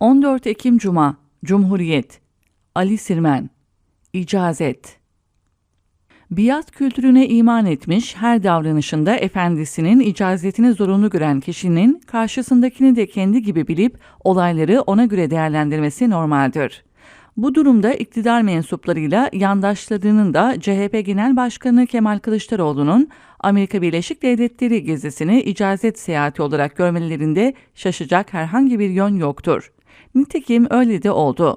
14 Ekim Cuma Cumhuriyet Ali Sirmen İcazet Biat kültürüne iman etmiş, her davranışında efendisinin icazetini zorunlu gören kişinin karşısındakini de kendi gibi bilip olayları ona göre değerlendirmesi normaldir. Bu durumda iktidar mensuplarıyla yandaşlarının da CHP Genel Başkanı Kemal Kılıçdaroğlu'nun Amerika Birleşik Devletleri gezisini icazet seyahati olarak görmelerinde şaşacak herhangi bir yön yoktur. Nitekim öyle de oldu.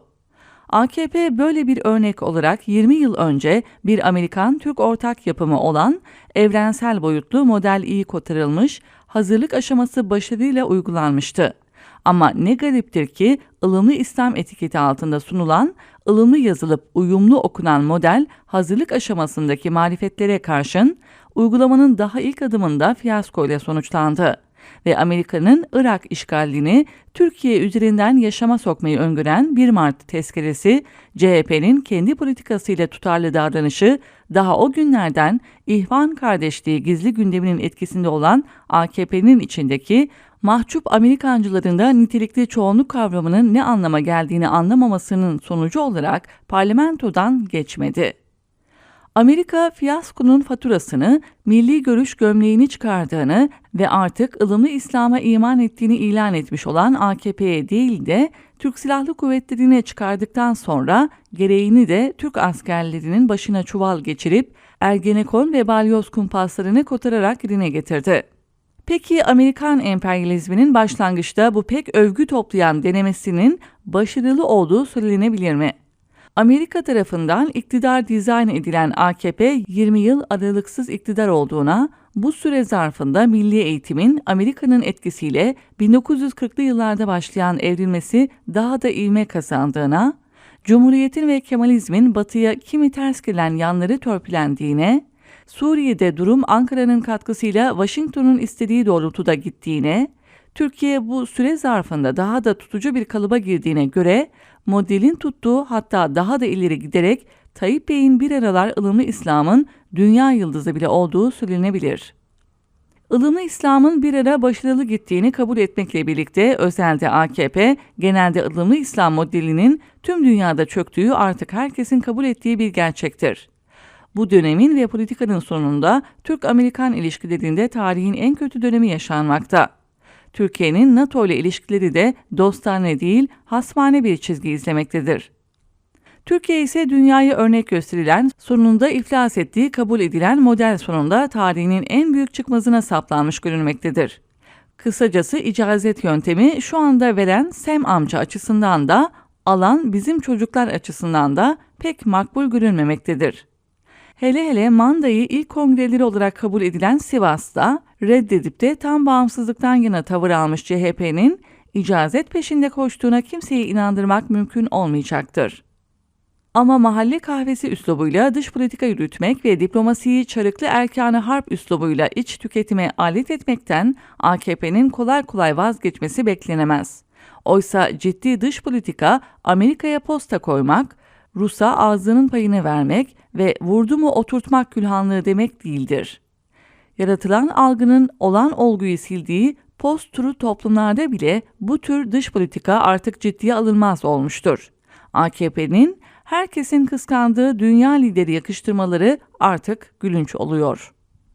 AKP böyle bir örnek olarak 20 yıl önce bir Amerikan-Türk ortak yapımı olan evrensel boyutlu model iyi kotarılmış, hazırlık aşaması başarıyla uygulanmıştı. Ama ne gariptir ki ılımlı İslam etiketi altında sunulan, ılımlı yazılıp uyumlu okunan model hazırlık aşamasındaki marifetlere karşın uygulamanın daha ilk adımında fiyasko ile sonuçlandı ve Amerika'nın Irak işgalini Türkiye üzerinden yaşama sokmayı öngören 1 Mart tezkeresi, CHP'nin kendi politikasıyla tutarlı davranışı daha o günlerden İhvan kardeşliği gizli gündeminin etkisinde olan AKP'nin içindeki mahcup Amerikancılarında nitelikli çoğunluk kavramının ne anlama geldiğini anlamamasının sonucu olarak parlamentodan geçmedi. Amerika fiyaskonun faturasını milli görüş gömleğini çıkardığını ve artık ılımlı İslam'a iman ettiğini ilan etmiş olan AKP'ye değil de Türk Silahlı Kuvvetleri'ne çıkardıktan sonra gereğini de Türk askerlerinin başına çuval geçirip Ergenekon ve balyoz kumpaslarını kotararak yerine getirdi. Peki Amerikan emperyalizminin başlangıçta bu pek övgü toplayan denemesinin başarılı olduğu söylenebilir mi? Amerika tarafından iktidar dizayn edilen AKP 20 yıl aralıksız iktidar olduğuna, bu süre zarfında milli eğitimin Amerika'nın etkisiyle 1940'lı yıllarda başlayan evrilmesi daha da ivme kazandığına, Cumhuriyetin ve Kemalizmin batıya kimi ters gelen yanları törpülendiğine, Suriye'de durum Ankara'nın katkısıyla Washington'un istediği doğrultuda gittiğine, Türkiye bu süre zarfında daha da tutucu bir kalıba girdiğine göre modelin tuttuğu hatta daha da ileri giderek Tayyip Bey'in bir aralar ılımlı İslam'ın dünya yıldızı bile olduğu söylenebilir. Ilımlı İslam'ın bir ara başarılı gittiğini kabul etmekle birlikte özelde AKP, genelde ılımlı İslam modelinin tüm dünyada çöktüğü artık herkesin kabul ettiği bir gerçektir. Bu dönemin ve politikanın sonunda Türk-Amerikan ilişkilerinde tarihin en kötü dönemi yaşanmakta. Türkiye'nin NATO ile ilişkileri de dostane değil, hasmane bir çizgi izlemektedir. Türkiye ise dünyaya örnek gösterilen, sonunda iflas ettiği kabul edilen model sonunda tarihinin en büyük çıkmazına saplanmış görünmektedir. Kısacası icazet yöntemi şu anda veren Sem amca açısından da alan bizim çocuklar açısından da pek makbul görünmemektedir. Hele hele mandayı ilk kongreleri olarak kabul edilen Sivas'ta reddedip de tam bağımsızlıktan yana tavır almış CHP'nin icazet peşinde koştuğuna kimseyi inandırmak mümkün olmayacaktır. Ama mahalle kahvesi üslubuyla dış politika yürütmek ve diplomasiyi çarıklı erkanı harp üslubuyla iç tüketime alet etmekten AKP'nin kolay kolay vazgeçmesi beklenemez. Oysa ciddi dış politika Amerika'ya posta koymak, Rus'a ağzının payını vermek ve vurdu mu oturtmak külhanlığı demek değildir. Yaratılan algının olan olguyu sildiği post-truth toplumlarda bile bu tür dış politika artık ciddiye alınmaz olmuştur. AKP'nin herkesin kıskandığı dünya lideri yakıştırmaları artık gülünç oluyor.